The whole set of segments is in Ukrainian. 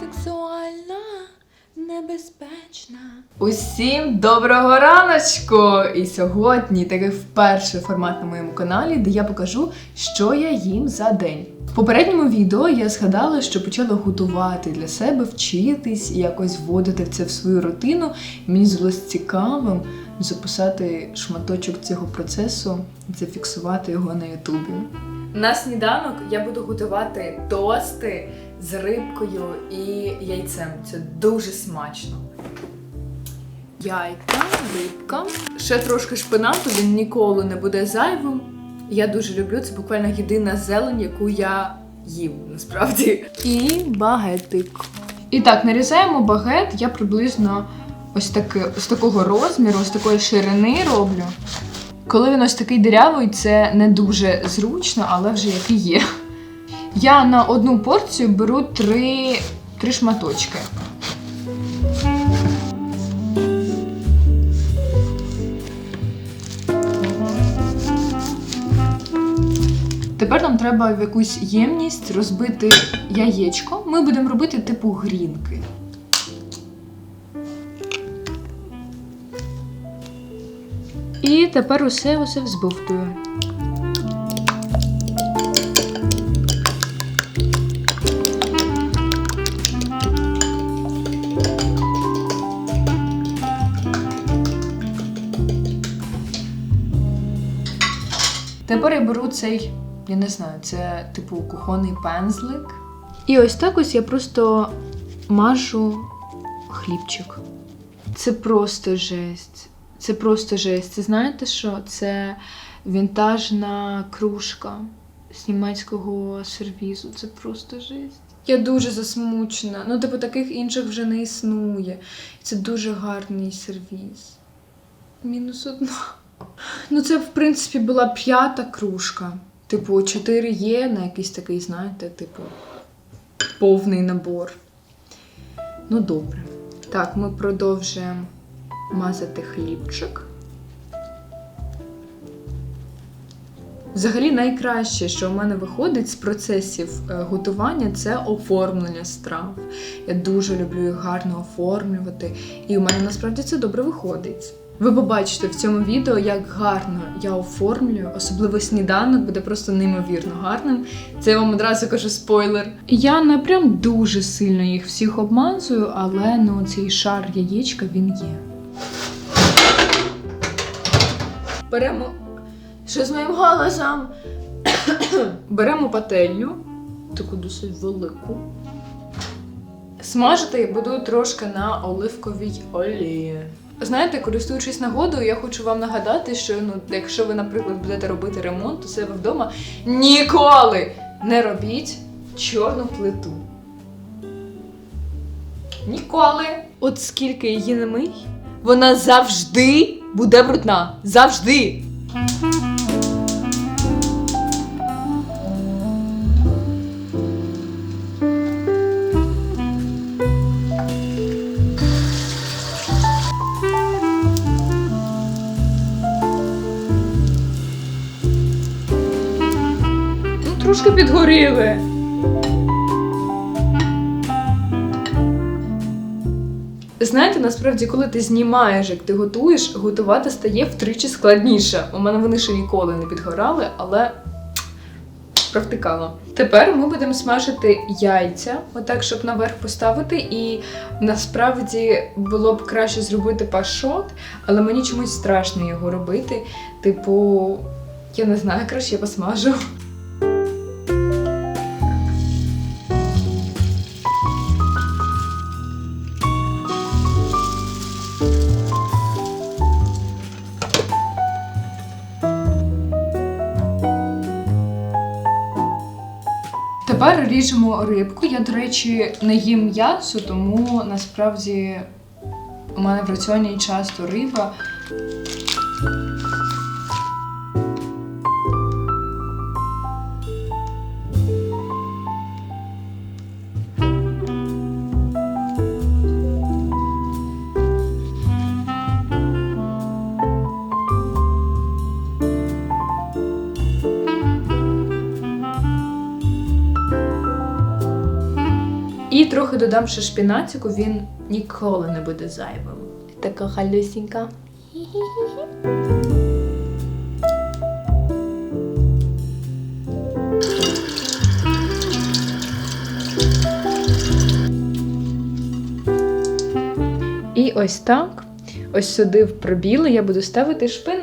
Сексуальна, небезпечна. Усім доброго раночку! І сьогодні такий вперше формат на моєму каналі, де я покажу, що я їм за день. В попередньому відео я згадала, що почала готувати для себе, вчитись і якось вводити це в свою рутину. Мені здалося цікавим записати шматочок цього процесу і зафіксувати його на Ютубі. На сніданок я буду готувати тости з рибкою і яйцем. Це дуже смачно. Яйка, рибка. Ще трошки шпинату, він ніколи не буде зайвим. Я дуже люблю, це буквально єдина зелень, яку я їм насправді. І багетик. І так, нарізаємо багет. Я приблизно ось, таки, ось такого розміру, ось такої ширини роблю. Коли він ось такий дирявий, це не дуже зручно, але вже як і є. Я на одну порцію беру три, три шматочки. Тепер нам треба в якусь ємність розбити яєчко. Ми будемо робити типу грінки. І тепер усе усе взбовтую. Тепер я беру цей, я не знаю, це типу кухонний пензлик. І ось так ось я просто мажу хлібчик. Це просто жесть. Це просто жесть. Це знаєте що? Це вінтажна кружка з німецького сервізу. Це просто жесть. Я дуже засмучена. Ну, типу, таких інших вже не існує. Це дуже гарний сервіз. Мінус одна. Ну, це, в принципі, була п'ята кружка. Типу, 4 є на якийсь такий, знаєте, типу, повний набор. Ну, добре. Так, ми продовжуємо мазати хлібчик. Взагалі, найкраще, що в мене виходить з процесів е, готування, це оформлення страв. Я дуже люблю їх гарно оформлювати, і у мене насправді це добре виходить. Ви побачите в цьому відео, як гарно я оформлюю, особливо сніданок буде просто неймовірно гарним. Це я вам одразу кажу спойлер. Я не прям дуже сильно їх всіх обмазую, але ну цей шар яєчка він є. Беремо. Що з моїм голосом? Беремо пательню, таку досить велику. Смажити буду трошки на оливковій олії. Знаєте, користуючись нагодою, я хочу вам нагадати, що ну, якщо ви, наприклад, будете робити ремонт у себе вдома, ніколи не робіть чорну плиту. Ніколи. От скільки її не мий, вона завжди буде брудна. Завжди. Трошки. Знаєте, насправді, коли ти знімаєш, як ти готуєш, готувати стає втричі складніше. У мене вони ще ніколи не підгорали, але провтикала. Тепер ми будемо смажити яйця, отак, щоб наверх поставити. І насправді було б краще зробити пашот, але мені чомусь страшно його робити. Типу, я не знаю, краще я посмажу. Тепер ріжемо рибку. Я, до речі, не їм м'ясо, тому насправді у мене в раціоні часто риба. Трохи додам ще шпінатику, він ніколи не буде зайвим. Така халюсінька. І ось так. Ось сюди в пробіли я буду ставити шпинатик.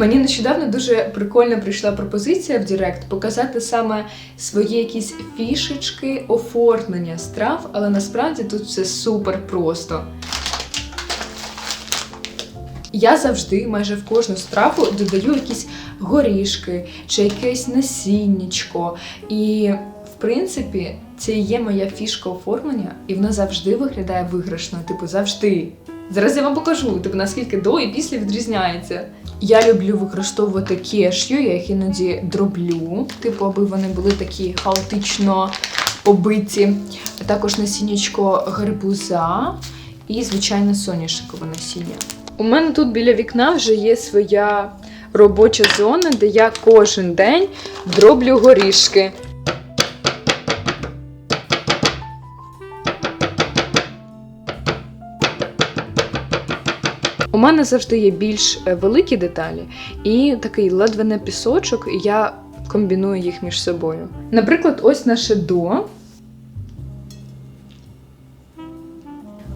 Мені нещодавно дуже прикольно прийшла пропозиція в Директ показати саме свої якісь фішечки оформлення страв, але насправді тут все супер просто. Я завжди, майже в кожну страву, додаю якісь горішки чи якесь насіннячко. І, в принципі, це є моя фішка оформлення, і вона завжди виглядає виграшно. Типу, завжди. Зараз я вам покажу, типу, наскільки до і після відрізняється. Я люблю використовувати кешю, я їх іноді дроблю, типу, аби вони були такі хаотично побиті. Також насіннячко гарбуза і, звичайно, соняшникове насіння. У мене тут біля вікна вже є своя робоча зона, де я кожен день дроблю горішки. У мене завжди є більш е, великі деталі і такий ледве не пісочок, і я комбіную їх між собою. Наприклад, ось наше до.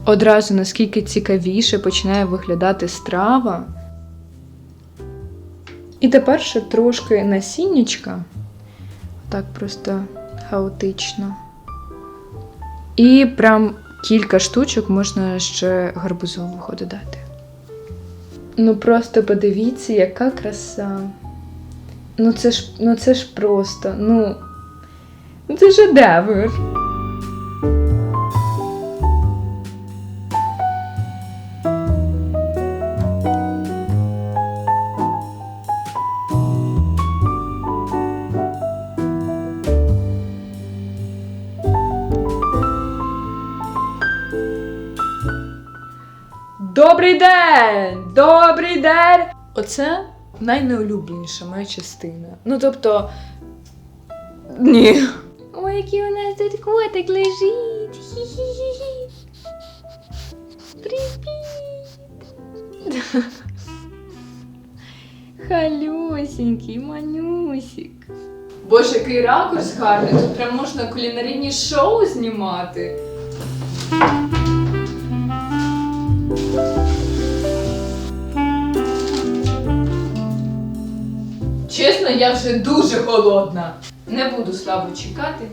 Одразу наскільки цікавіше починає виглядати страва. І тепер ще трошки насіннячка. Так просто хаотично. І прям кілька штучок можна ще гарбузового додати. Ну просто подивіться, яка краса. Ну це ж, ну це ж просто, ну. ну Це шедевр. День! Оце найнеулюбленіша моя частина. Ну тобто. Ні. Ой, який у нас тут котик лежить. Хі-хі-хі. Привіт! Халюсенький, манюсик. Боже, який ракурс гарний. Тут прям можна кулінарійні шоу знімати. Чесно, я вже дуже голодна. Не буду слабо чекати,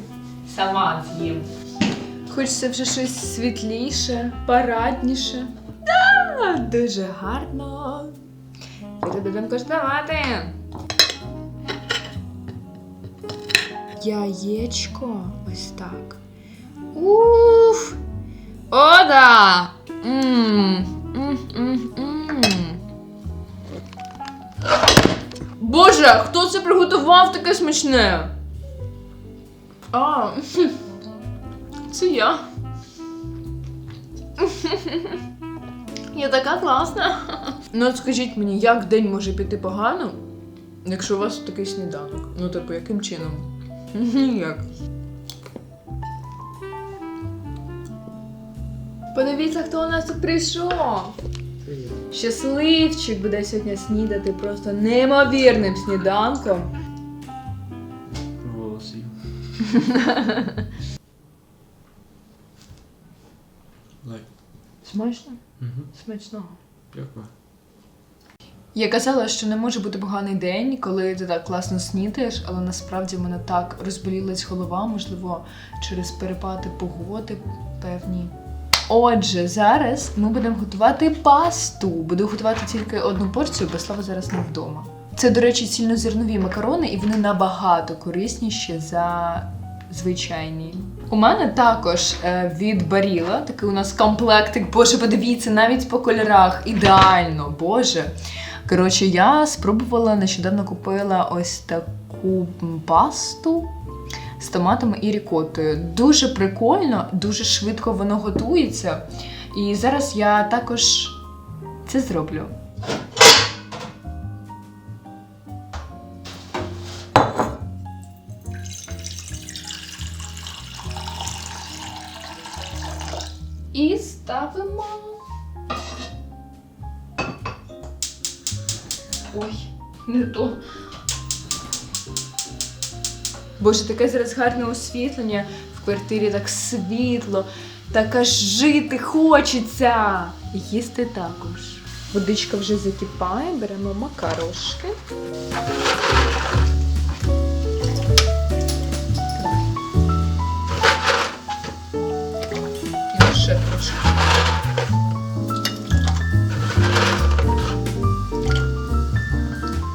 сама з'їм. Хочеться вже щось світліше, парадніше. Да, дуже гарно. Зараз будемо коштувати. Яєчко ось так. Уф! О, да! Боже, хто це приготував таке смачне? А, це я. Я така класна. Ну, от скажіть мені, як день може піти погано, якщо у вас такий сніданок? Ну, типу, яким чином? Ніяк. Подивіться, хто у нас тут прийшов. Щасливчик буде сьогодні снідати просто неймовірним сніданком. Голосів. Лайк. Смачно? Угу. Смачного. Дякую. Я казала, що не може бути поганий день, коли ти так класно снідаєш, але насправді в мене так розболілась голова, можливо, через перепади погоди певні. Отже, зараз ми будемо готувати пасту. Буду готувати тільки одну порцію, бо слава зараз не вдома. Це, до речі, цільнозернові макарони, і вони набагато корисніші за звичайні. У мене також е, від Баріла, такий у нас комплектик. Боже, подивіться, навіть по кольорах ідеально, боже. Коротше, я спробувала нещодавно купила ось таку пасту з томатами і рікотою. Дуже прикольно, дуже швидко воно готується. І зараз я також це зроблю. І ставимо. Ой, не то. Боже, таке зараз гарне освітлення. В квартирі так світло, так аж жити хочеться. Їсти також. Водичка вже закипає, беремо макарошки.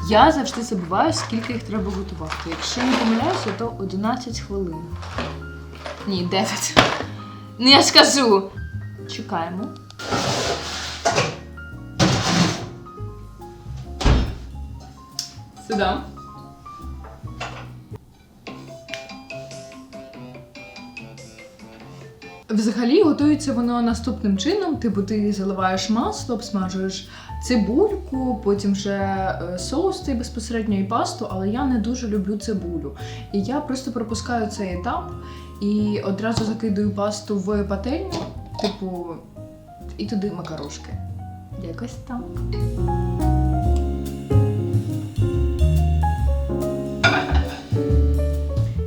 Я завжди забуваю, скільки їх треба готувати. Якщо не помиляюся, то 11 хвилин. Ні, 9. Ну я ж кажу. Чекаємо. Сюди. Взагалі готується воно наступним чином: типу, ти заливаєш масло, обсмажуєш цибульку, потім вже е, соус ти безпосередньо і пасту, але я не дуже люблю цибулю. І я просто пропускаю цей етап і одразу закидаю пасту в пательню, типу, і туди макарошки. Якось так.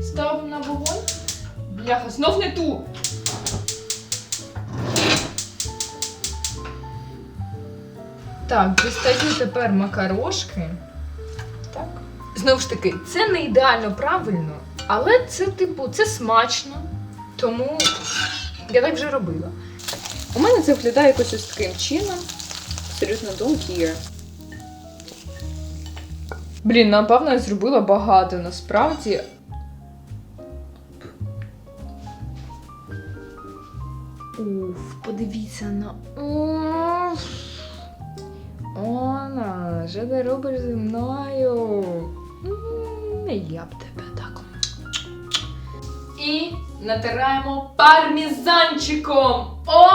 Ставимо на вогонь. Бляха, знов не ту. Так, дістаю тепер макарошки. Так. Знову ж таки, це не ідеально правильно, але це, типу, це смачно. Тому я так вже робила. У мене це виглядає якось ось таким чином. Абсолютно don't care. Блін, напевно, я зробила багато насправді. Уф, подивіться на. Уф. Она, що ти робиш зі мною? Я б тебе так. І натираємо пармізанчиком. О!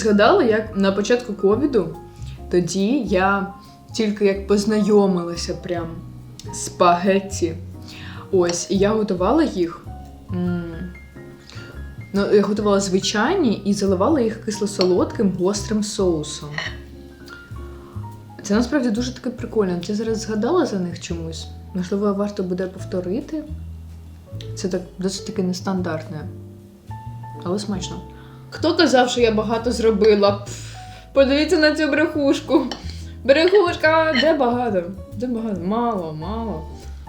Згадала, як на початку ковіду, тоді я тільки як познайомилася прям з спагетті. Ось, і я готувала їх. Ну, я готувала звичайні і заливала їх кисло-солодким гострим соусом. Це насправді дуже таке прикольно. Ти зараз згадала за них чомусь? Можливо, варто буде повторити. Це так досить таки нестандартне, але смачно. Хто казав, що я багато зробила? Подивіться на цю брехушку. Брехушка, де багато? Де багато? Мало, мало.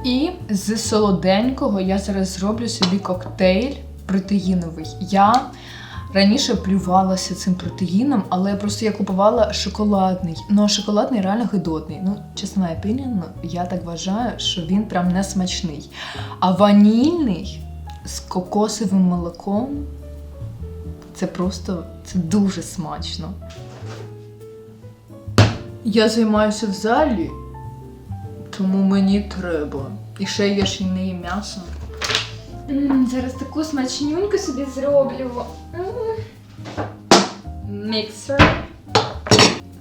І з солоденького я зараз зроблю собі коктейль протеїновий. Я раніше плювалася цим протеїном, але просто я купувала шоколадний. Ну, а шоколадний реально гидотний. Ну, чесно, моя opinion, я так вважаю, що він прям не смачний. А ванільний з кокосовим молоком це просто це дуже смачно. Я займаюся в залі, тому мені треба. І ще я ж і м'ясо. зараз таку смачнюньку собі зроблю. Міксер.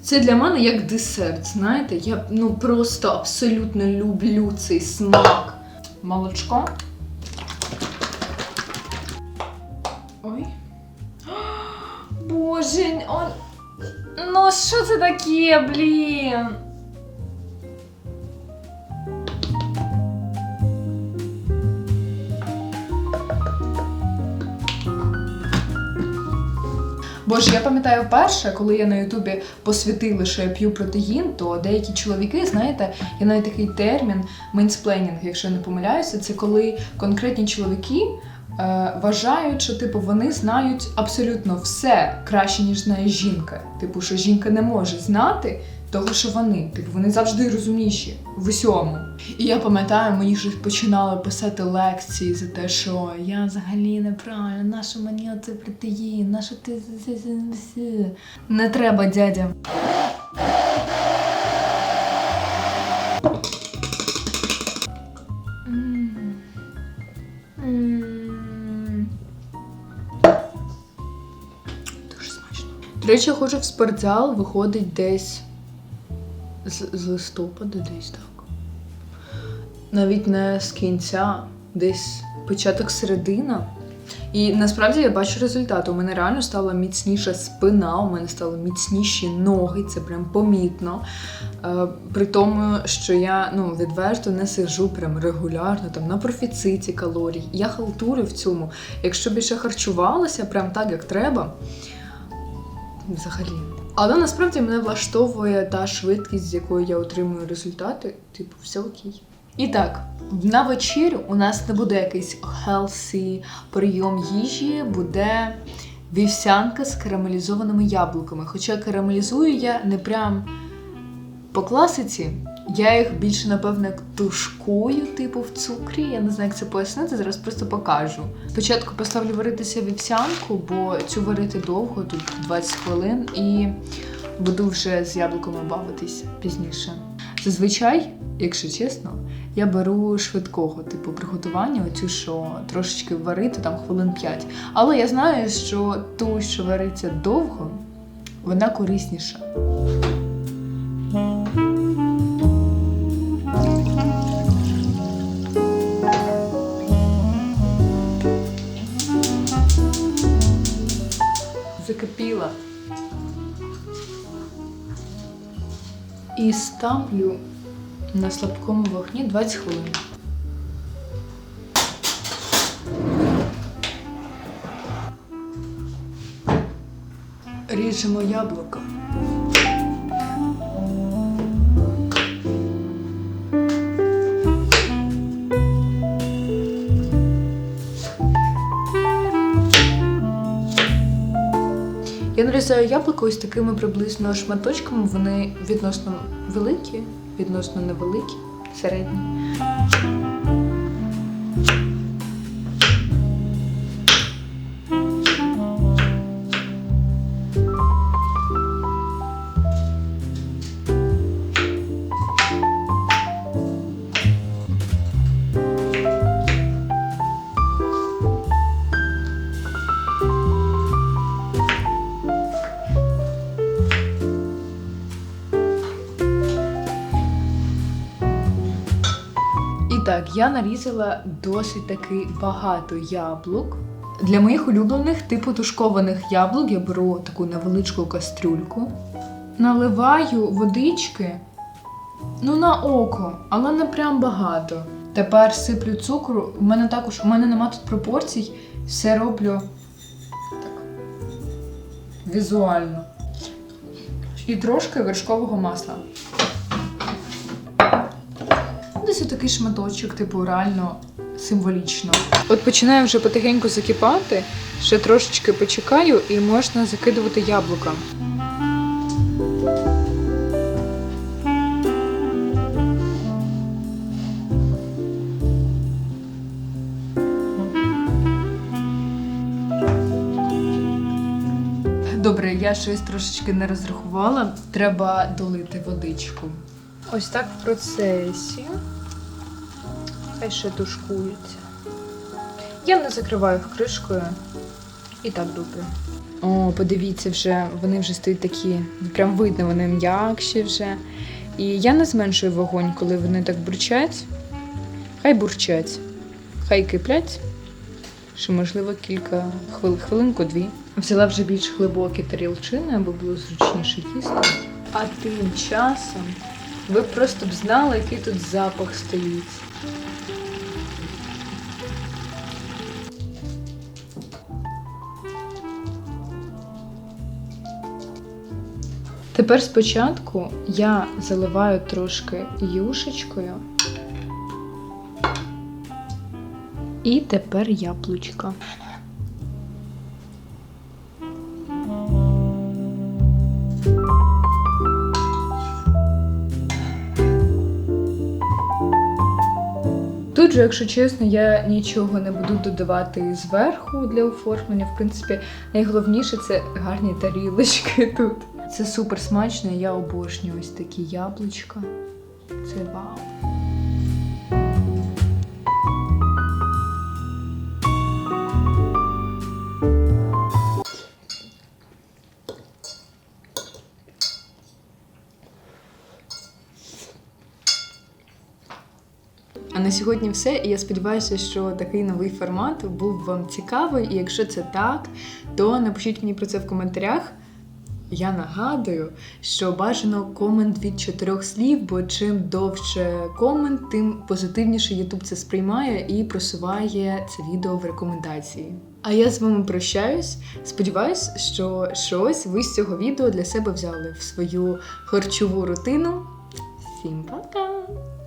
Це для мене як десерт, знаєте? Я ну просто абсолютно люблю цей смак. Молочко. Боже, он... ну що це таке, блін? Боже, я пам'ятаю перше, коли я на Ютубі посвятила, що я п'ю протеїн, то деякі чоловіки, знаєте, є навіть такий термін мейнсплейнінг, якщо я не помиляюся, це коли конкретні чоловіки вважають, що типу вони знають абсолютно все краще, ніж знає жінка. Типу, що жінка не може знати того, що вони. Типу, вони завжди розумніші в усьому. І я пам'ятаю, мені ж починали писати лекції за те, що я взагалі неправильно, нащо мені оце протеїн, нащо ти з- з- з- з-?» не треба, дядя. До речі, я ходжу в спортзал, виходить десь з, з листопада, десь так. Навіть не з кінця, десь початок середина. І насправді я бачу результат. У мене реально стала міцніша спина, у мене стали міцніші ноги, це прям помітно. Е, при тому, що я ну, відверто не сижу прям регулярно там на профіциті калорій. Я халтурю в цьому. Якщо більше харчувалася, прям так, як треба, взагалі. Але насправді мене влаштовує та швидкість, з якою я отримую результати. Типу, все окей. І так, на вечерю у нас не буде якийсь healthy прийом їжі, буде вівсянка з карамелізованими яблуками. Хоча карамелізую я не прям по класиці. Я їх більше, напевно, як тушкую, типу в цукрі. Я не знаю, як це пояснити, зараз просто покажу. Спочатку поставлю варитися вівсянку, бо цю варити довго, тут 20 хвилин, і буду вже з яблуками бавитись пізніше. Зазвичай, якщо чесно, я беру швидкого типу приготування, оцю, що трошечки варити, там хвилин 5. Але я знаю, що ту, що вариться довго, вона корисніша. Закипіла. І ставлю на слабкому вогні 20 хвилин. Ріжемо яблуко. Я нарізаю яблуко ось такими приблизно шматочками. Вони відносно великі, відносно невеликі, середні. Я нарізала досить таки багато яблук. Для моїх улюблених типу тушкованих яблук я беру таку невеличку кастрюльку, наливаю водички, ну на око, але не прям багато. Тепер сиплю цукру. У мене також у мене нема тут пропорцій, все роблю так візуально. І трошки вершкового масла. Десь отакий шматочок, типу, реально символічно. От починає вже потихеньку закипати, ще трошечки почекаю і можна закидувати яблука. Добре, я щось трошечки не розрахувала. Треба долити водичку. Ось так в процесі. Хай ще тушкується. Я не закриваю їх кришкою. І так добре. О, подивіться, вже вони вже стають такі, прям видно, вони м'якші вже. І я не зменшую вогонь, коли вони так бурчать. Хай бурчать, хай киплять. Ще, можливо, кілька хвилин, хвилинку-дві. Взяла вже більш глибокі тарілчини, аби було зручніше їсти. А тим часом ви просто б знали, який тут запах стоїть. Тепер спочатку я заливаю трошки юшечкою. І тепер яблучка. Тут же, якщо чесно, я нічого не буду додавати зверху для оформлення. В принципі, найголовніше це гарні тарілочки тут. Це супер смачно, я обожнюю ось такі яблучка. Це вау. А на сьогодні все. І я сподіваюся, що такий новий формат був вам цікавий. І якщо це так, то напишіть мені про це в коментарях. Я нагадую, що бажано комент від чотирьох слів, бо чим довше комент, тим позитивніше YouTube це сприймає і просуває це відео в рекомендації. А я з вами прощаюсь. Сподіваюсь, що щось ви з цього відео для себе взяли в свою харчову рутину. Всім пока!